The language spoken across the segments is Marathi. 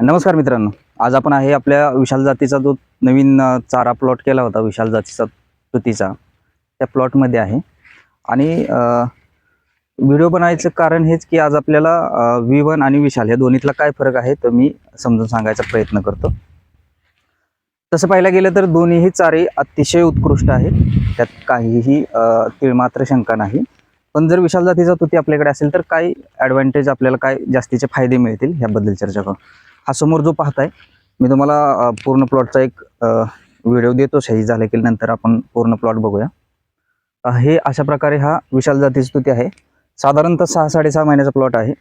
नमस्कार मित्रांनो आज आपण आहे आपल्या विशाल जातीचा जो नवीन चारा प्लॉट केला होता विशाल जातीचा तुतीचा त्या प्लॉटमध्ये आहे. आणि व्हिडिओ बनायचं कारण हेच की आज आपल्याला व्ही वन आणि विशाल या दोन्हीतला काय फरक आहे तर मी समजून सांगायचा प्रयत्न करतो. तसं पाहायला गेलं तर दोन्हीही चारे अतिशय उत्कृष्ट आहेत. त्यात काहीही तिळमात्र शंका नाही. पण जर विशाल जातीचा तुती आपल्याकडे असेल तर काय ॲडव्हान्टेज आपल्याला काय जास्तीचे फायदे मिळतील ह्याबद्दल चर्चा करू. हा समोर जो पाहताय मी तुम्हाला पूर्ण प्लॉटचा एक व्हिडिओ देतो सही झाले की नंतर आपण पूर्ण प्लॉट बघूया. हे अशा प्रकारे हा विशाल जातीची स्तुती आहे. साधारणतः सहा साडेसहा महिन्याचा प्लॉट आहे.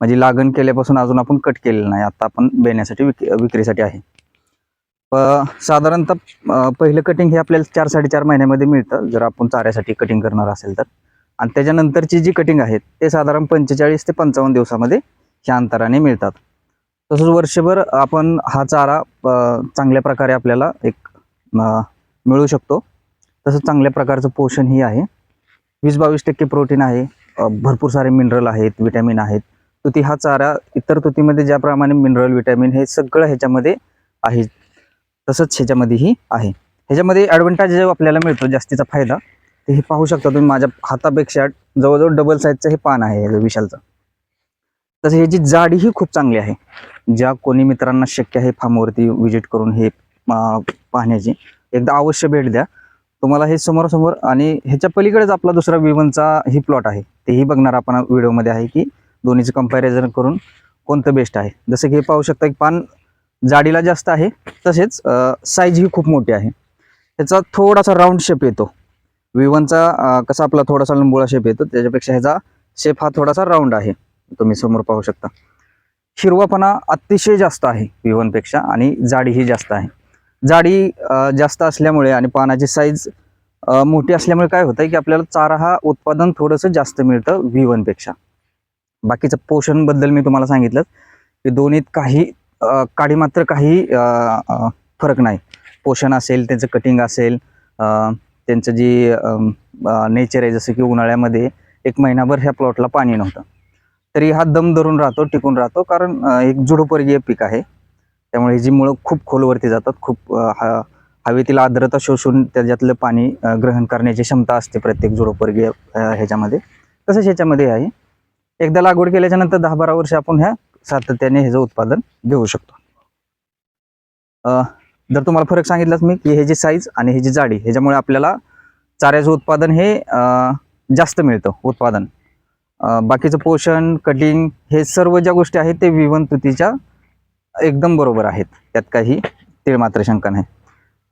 म्हणजे लागण केल्यापासून अजून आपण कट केलेलं नाही. आता आपण बेण्यासाठी विक विक्रीसाठी आहे. साधारणतः पहिलं कटिंग हे आपल्याला चार साडेचार महिन्यामध्ये मिळतं. जर आपण चाऱ्यासाठी कटिंग करणार असेल तर. आणि त्याच्यानंतरची जी कटिंग आहेत ते साधारण पंचेचाळीस ते पंचावन्न दिवसामध्ये ह्या अंतराने मिळतात. तसंच वर्षभर आपण हा चारा चांगल्या प्रकारे आपल्याला एक मिळू शकतो. तसंच चांगल्या प्रकारचं पोषण ही आहे. वीस बावीस टक्के प्रोटीन आहे. भरपूर सारे मिनरल आहेत विटॅमिन आहेत. तुती हा चारा इतर तुतीमध्ये ज्याप्रमाणे मिनरल विटॅमिन हे सगळं ह्याच्यामध्ये आहे. तसंच ह्याच्यामध्येही आहे. ह्याच्यामध्ये ॲडव्हान्टेज जो आपल्याला मिळतो जास्तीचा फायदा ते हे पाहू शकता तुम्ही माझ्या हातापेक्षा जवळजवळ डबल साईजचं हे पान आहे विशालचं. तसं ह्याची जाडीही खूप चांगली आहे. ज्या कोणी मित्रांना शक्य आहे फार्मवरती व्हिजिट करून हे पाहण्याची एकदा अवश्य भेट द्या. तुम्हाला हे समोरासमोर आणि ह्याच्या पलीकडेच आपला दुसरा विवनचा ही प्लॉट आहे. तेही बघणार आपण व्हिडिओमध्ये आहे की दोन्हीचं कंपॅरिझन करून कोणतं बेस्ट आहे. जसं की हे पाहू शकता की पान जाडीला जास्त आहे तसेच साईज ही खूप मोठी आहे. त्याचा थोडासा राऊंड शेप येतो. विवनचा कसा आपला थोडासा लंबोळा शेप येतो त्याच्यापेक्षा ह्याचा शेप हा थोडासा राऊंड आहे. तुम्ही समोर पाहू शकता. हिरवापणा अतिशय जास्त आहे विवनपेक्षा आणि जाडीही जास्त आहे. जाडी जास्त असल्यामुळे आणि पानाची साईज मोठी असल्यामुळे काय होतं की आपल्याला चारा हा उत्पादन थोडंसं जास्त मिळतं विवनपेक्षा बाकीचं पोषणबद्दल मी तुम्हाला सांगितलं की दोन्हीत काही काडी मात्र काही फरक नाही. पोषण असेल त्यांचं कटिंग असेल त्यांचं जी नेचर आहे जसं की उन्हाळ्यामध्ये एक महिनाभर ह्या प्लॉटला पाणी नव्हतं. तरी हा दम धरून राहतो टिकून राहतो. कारण एक जुडोपर्गीय पीक आहे. त्यामुळे ही जी मुळं खूप खोलवरती जातात खूप हवेतील आर्द्रता शोषून त्याच्यातलं पाणी ग्रहण करण्याची क्षमता असते प्रत्येक जुडोपर्गीय ह्याच्यामध्ये. तसंच ह्याच्यामध्ये आहे. एकदा लागवड केल्याच्यानंतर दहा बारा वर्ष आपण ह्या सातत्याने ह्याचं उत्पादन घेऊ शकतो. जर तुम्हाला फरक सांगितलाच मी की ह्याची साईज आणि ह्याची जाडी ह्याच्यामुळे आपल्याला चाऱ्याचं उत्पादन हे जास्त मिळतं उत्पादन. बाकीचं पोषण कटिंग हे सर्व ज्या गोष्टी आहेत ते विवन तुतीच्या एकदम बरोबर आहेत. त्यात काही तीळ मात्र शंका नाही.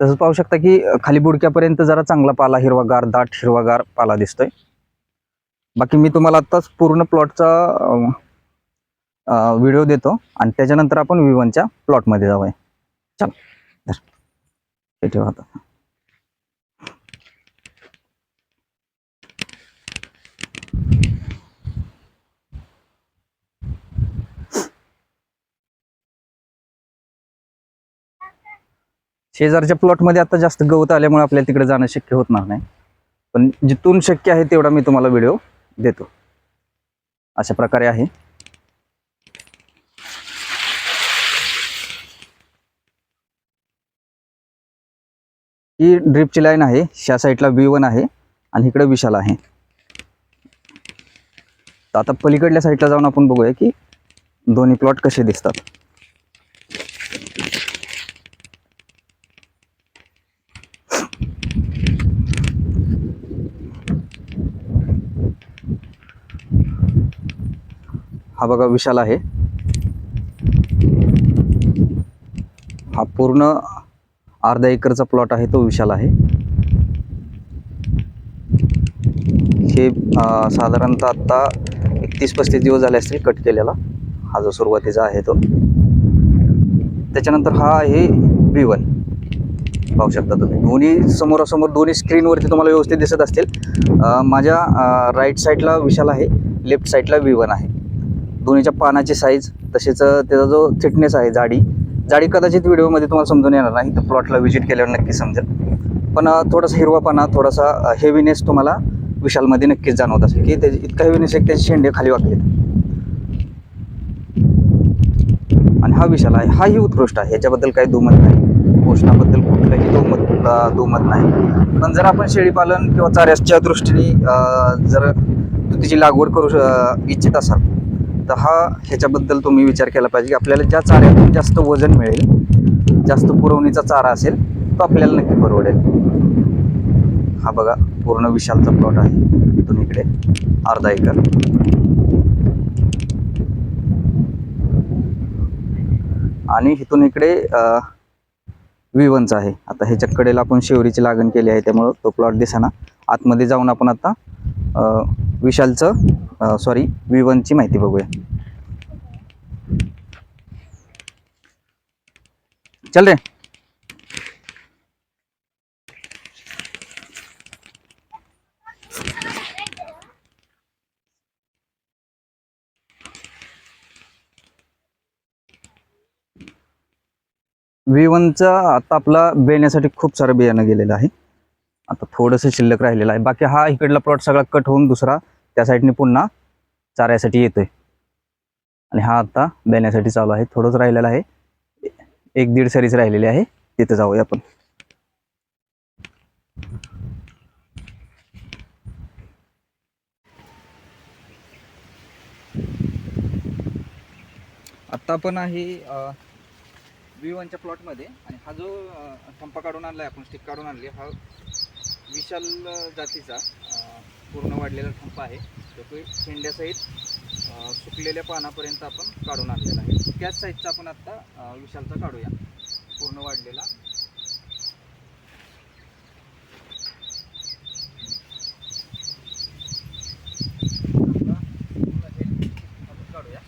तसंच पाहू शकता की खाली बुडक्यापर्यंत जरा चांगला पाला हिरवागार दाट हिरवागार पाला दिसतोय. बाकी मी तुम्हाला आत्ताच पूर्ण प्लॉटचा व्हिडिओ देतो आणि त्याच्यानंतर आपण विवनच्या प्लॉटमध्ये जाऊया. चल ठेवा आता. शेजारच्या प्लॉटमध्ये आता जास्त गवत आल्यामुळे आपल्याला तिकडे जाणं शक्य होत नाही. पण जिथून शक्य आहे तेवढा मी तुम्हाला व्हिडिओ देतो. अशा प्रकारे आहे. ही ड्रिपची लाईन आहे. ह्या साईडला व्ही वन आहे आणि इकडे विशाल आहे. तर आता पलीकडल्या साईडला जाऊन आपण बघूया की दोन्ही प्लॉट कसे दिसतात. हा बघा विशाल आहे. हा पूर्ण अर्धा एकरचा प्लॉट आहे तो विशाल आहे. हे साधारणतः आत्ता एकतीस पस्तीस दिवस झाले असतील कट केलेला. हा जो सुरुवातीचा आहे तो. त्याच्यानंतर हा आहे बी वन पाहू शकता तुम्ही. दोन्ही समोरासमोर दोन्ही स्क्रीनवरती तुम्हाला व्यवस्थित दिसत असतील. माझ्या राईट साईडला विशाल आहे लेफ्ट साईडला व्ही वन आहे. दोन्हीच्या पानाची साईज तसेच त्याचा जो थिटनेस आहे जाडी जाडी कदाचित व्हिडिओमध्ये तुम्हाला समजून येणार नाही. तर प्लॉटला व्हिजिट केल्यावर नक्की समजेल. पण थोडासा हिरवापणा थोडासा हेवीनेस तुम्हाला विशालमध्ये नक्कीच जाणवत असेल की त्याची इतका हेवीनेस आहे त्याचे शेंडे खाली वाकलेत. आणि आणि हा विशाल आहे हाही उत्कृष्ट आहे. याच्याबद्दल काही दुमत नाही. पोषणाबद्दल कुठलंही दुमत दुमत नाही. पण जर आपण शेळीपालन किंवा चाऱ्याच्या दृष्टीने जर तुतीची लागवड करू श- इच्छित असाल तर हा ह्याच्याबद्दल तुम्ही विचार केला पाहिजे की आपल्याला ज्या चाऱ्यातून जास्त वजन मिळेल जास्त पुरवणीचा चारा असेल तो आपल्याला नक्की परवडेल. हा बघा पूर्ण विशालचा प्लॉट आहे. इथून इकडे अर्धा एकर. आणि इथून इकडे विवनचा आहे. आता ह्याच्या कडेला आपण शेवरीची लागण केली आहे त्यामुळं तो प्लॉट दिसाना. आतमध्ये जाऊन आपण आता विशालचं सॉरी विवनची माहिती बघूया. चल रे. व्ही वनचा आता आपला बेण्यासाठी खूप सारं बियाणं गेलेलं आहे. आता थोडंसं शिल्लक राहिलेलं आहे. बाकी हा इकडला प्लॉट सगळा कट होऊन दुसरा त्या साईडने पुन्हा चाऱ्यासाठी येतोय. आणि हा आता बेण्यासाठी चालू आहे. थोडंच राहिलेला आहे. एक दीड सरीच राहिलेली आहे. तिथं जाऊया आपण. आता आपण आहे व्ही वनच्या प्लॉटमध्ये आणि हा जो थंपा काढून आणला आहे आपण स्टिक काढून आणली हा विशाल जातीचा. पूर्ण वाढलेला ठंप आहे. तो तो शेंड्यासहित सुकलेल्या पानापर्यंत आपण काढून आणलेला आहे. त्याच साईजचा आपण आत्ता विशालचा काढूया. पूर्ण वाढलेला. काढूया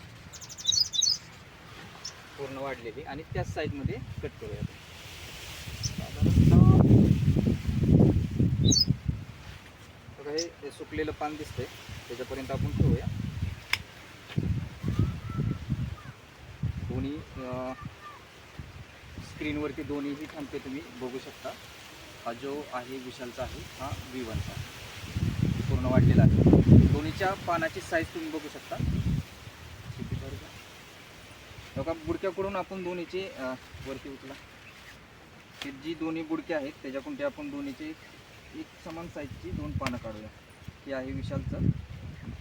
पूर्ण वाढलेली आणि त्याच साईजमध्ये कट करूया साधारणतः ते हे सुकलेलं पान दिसतंय. त्याच्यापर्यंत आपण ठेवूया. दोन्ही स्क्रीनवरती दोन्हीही थांबते तुम्ही बघू शकता. हा जो आहे विशालचा आहे हा व्ही वनचा पूर्ण वाढलेला आहे. दोन्हीच्या पानाची साईज तुम्ही बघू शकता. का? बघा बुडक्याकडून आपण दोन्हीचे वरती उचला. जी दोन्ही बुडक्या आहेत त्याच्याकडून ते आपण दोन्हीचे एक समान साईजची दोन पानं काढूया. हे आहे विशालचं.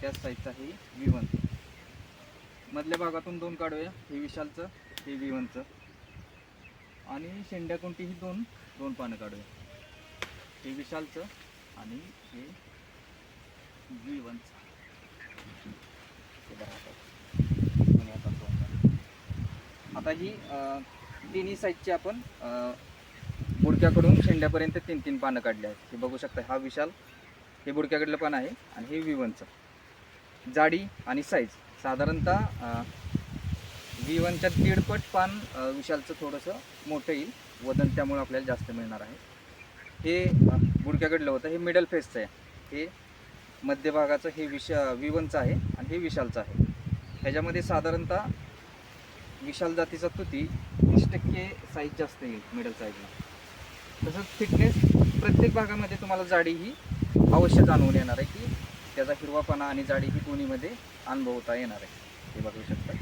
त्याच साईजचं आहे वन मधल्या भागातून दोन काढूया. हे विशालचं हे विवनचं आणि शेंड्या कोणतीही दोन दोन पानं काढूया. हे विशालचं आणि हे व्ही वनचं आता. ही तिन्ही साईजची आपण मुडक्याकडून बुडक्याकडून शेंड्यापर्यंत तीन तीन पानं काढली आहेत. हे बघू शकता हा विशाल हे बुडक्याकडलं पण आहे आणि हे विवनचं जाडी आणि साईज साधारणतः विवनच्या दीडपट पान विशालचं थोडंसं मोठं येईल. वजन त्यामुळे आपल्याला जास्त मिळणार आहे. हे बुडक्याकडलं होतं. हे मिडल फेसचं आहे. हे मध्यभागाचं हे विशा विवनचं आहे आणि हे विशालचं आहे. ह्याच्यामध्ये साधारणतः विशाल जातीचा तुती वीस टक्के साईज जास्त येईल मिडल साईजला तसंच फिटनेस प्रत्येक भागामध्ये तुम्हाला जाडी ही अवश्य जाणवून येणार आहे की त्याचा हिरवापणा आणि जाडी ही दोन्हीमध्ये अनुभवता येणार आहे. हे बघू शकता.